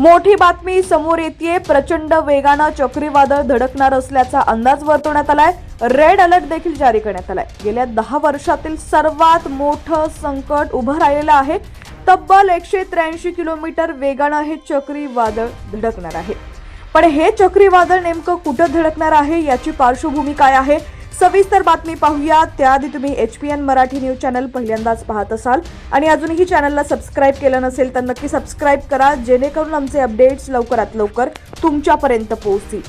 मोठी बातमी समोर येते प्रचंड वेगानं चक्रीवादळ धडकणार असल्याचा अंदाज वर्तवण्यात आलाय. रेड अलर्ट देखील जारी करण्यात आलाय. गेल्या दहा वर्षातील सर्वात मोठं संकट उभं राहिलेलं आहे. तब्बल एकशे त्र्याऐंशी किलोमीटर वेगानं हे चक्रीवादळ धडकणार आहे. पण हे चक्रीवादळ नेमकं कुठं धडकणार आहे? याची पार्श्वभूमी काय आहे? सविस्तर बातमी पाहूया त्याआधी तुम्ही H P N Marathi news channel पहिल्यांदाच पाहत असाल आणि अजूनही चॅनलला सबस्क्राईब केलं नसेल तर नक्की सबस्क्राईब करा जेणेकरून आमचे अपडेट्स लवकरात लवकर तुमच्यापर्यंत पोहोचतील.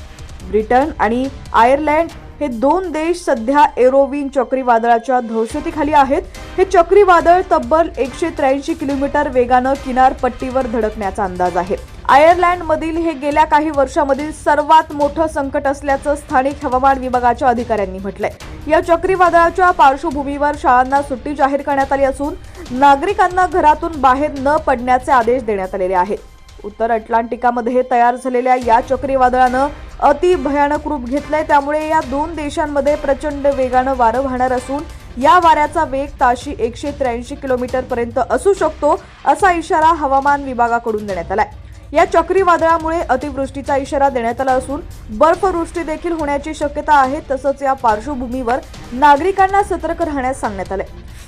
ब्रिटन आणि आयर्लंड हे दोन देश सध्या एरोविन चक्रीवादळाच्या दहशतीखाली आहेत. हे चक्रीवादळ तब्बल एकशे त्र्याऐंशी किलोमीटर वेगानं किनारपट्टीवर धडकण्याचा अंदाज आहे. आयर्लंडमधील हे गेल्या काही वर्षामधील सर्वात मोठं संकट असल्याचं स्थानिक हवामान विभागाच्या अधिकाऱ्यांनी म्हटलंय. या चक्रीवादळाच्या पार्श्वभूमीवर शाळांना सुट्टी जाहीर करण्यात आली असून नागरिकांना घरातून बाहेर न पडण्याचे आदेश देण्यात आलेले आहेत. उत्तर अटलांटिकामध्ये तयार झालेल्या या चक्रीवादळानं अति भयानक रूप घेतलंय. त्यामुळे या दोन देशांमध्ये प्रचंड वेगानं वारं वाहणार असून या वाऱ्याचा वेग ताशी एकशे त्र्याऐंशी किलोमीटर पर्यंत असू शकतो असा इशारा हवामान विभागाकडून देण्यात आलाय. या चक्रीवादळामुळे अतिवृष्टीचा इशारा देण्यात आला असून बर्फवृष्टी देखील होण्याची शक्यता आहे तसंच या पार्श्वभूमीवर नागरिकांना सतर्क राहण्यास सांगण्यात आले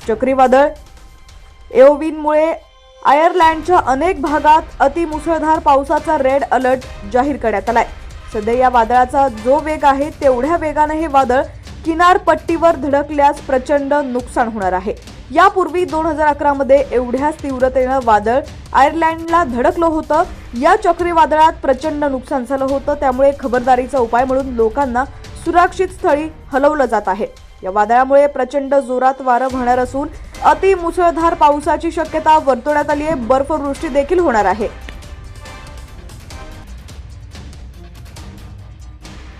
चक्रीवादळ एओविनमुळे आयर्लंडच्या अनेक भागात अतिमुसळधार पावसाचा रेड अलर्ट जाहीर करण्यात आलाय. सध्या या वादळाचा जो वेग आहे तेवढ्या वेगाने हे वादळ किनारपट्टीवर धडकल्यास प्रचंड नुकसान होणार आहे. यापूर्वी दोन हजार अकरामध्ये एवढ्याच तीव्रतेनं वादळ आयर्लंडला धडकलं होतं. या चक्रीवादळात प्रचंड नुकसान झालं होतं. त्यामुळे खबरदारीचा उपाय म्हणून लोकांना सुरक्षित स्थळी हलवलं जात आहे. या वादळामुळे प्रचंड जोरात वारं वाहणार असून अति मुसळधार पावसाची शक्यता वर्तवण्यात आली आहे बर्फवृष्टी देखील होणार आहे.